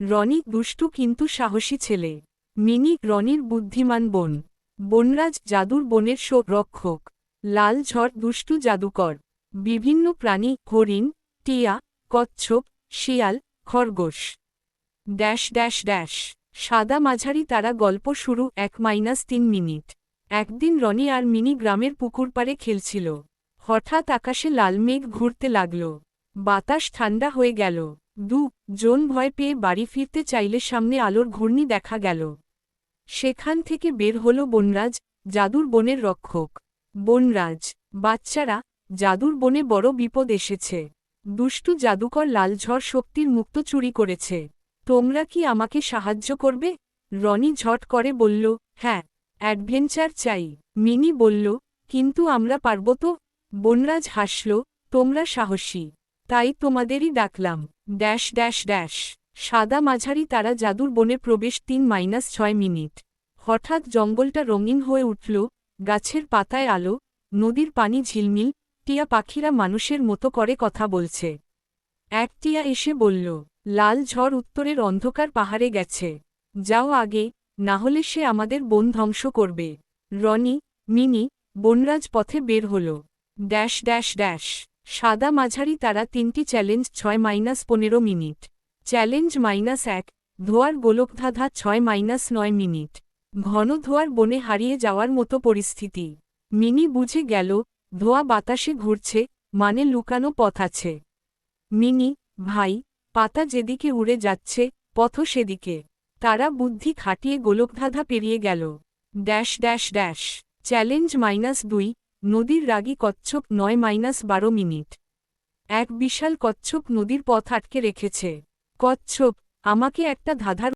রনি দুষ্টু কিন্তু সাহসী ছেলে। মিনি রনির বুদ্ধিমান বোন। বনরাজ জাদুর বনের রক্ষক। লাল ঝড় দুষ্টু জাদুকর। বিভিন্ন প্রাণী হরিণ, টিয়া, কচ্ছপ, শিয়াল, খরগোশ। Dash dash dash. সাদা মাঝারি তারা গল্প শুরু এক মাইনাস তিন মিনিট। একদিন রনি আর মিনি গ্রামের পুকুর পাড়ে খেলছিল। হঠাৎ আকাশে লাল মেঘ ঘুরতে লাগল। বাতাস ঠান্ডা হয়ে গেল। দু জন ভয় পেয়ে বাড়ি ফিরতে চাইলে সামনে আলোর ঘূর্ণি দেখা গেল। সেখান থেকে বের হল বনরাজ, জাদুর বনের রক্ষক। বনরাজ, বাচ্চারা, জাদুর বনে বড় বিপদ এসেছে। দুষ্টু জাদুকর লালঝড় শক্তির মুক্ত চুরি করেছে। তোমরা কি আমাকে সাহায্য করবে? রনি ঝট করে বলল হ্যাঁ অ্যাডভেঞ্চার চাই। মিনি বলল, কিন্তু আমরা পারব তো? বনরাজ হাসল, তোমরা সাহসী। তাই তোমাদেরই ডাকলাম। Dash dash dash. সাদা মাঝারি তারা জাদুর বনে প্রবেশ তিন মাইনাস ছয় মিনিট। হঠাৎ জঙ্গলটা রঙিন হয়ে উঠল, গাছের পাতায় আলো, নদীর পানি ঝিলমিল, টিয়া পাখিরা মানুষের মতো করে কথা বলছে। এক টিয়া এসে বলল, লাল ঝড় উত্তরের অন্ধকার পাহাড়ে গেছে। যাও আগে, না হলে সে আমাদের বন ধ্বংস করবে। রনি, মিনি, বনরাজ পথে বের হল। Dash dash dash. সাদা মাঝারি তারা তিনটি চ্যালেঞ্জ ছয় মাইনাস পনেরো মিনিট। চ্যালেঞ্জ মাইনাস এক, ধোয়ার গোলকধাঁধা ছয় মাইনাস নয় মিনিট। ঘন ধোয়ার বনে হারিয়ে যাওয়ার মতো পরিস্থিতি। মিনি বুঝে গেল, ধোয়া বাতাসে ঘুরছে মানে লুকানো পথ আছে। মিনি, ভাই, পাতা যেদিকে উড়ে যাচ্ছে পথ সেদিকে। তারা বুদ্ধি খাটিয়ে গোলকধাঁধা পেরিয়ে গেল। Dash dash dash. Challenge minus দুই নদীর রাগী কচ্ছপ নয় মাইনাস বারো মিনিট। এক বিশাল কচ্ছপ নদীর পথ আটকে রেখেছে। কচ্ছপ, আমাকে একটা ধাঁধার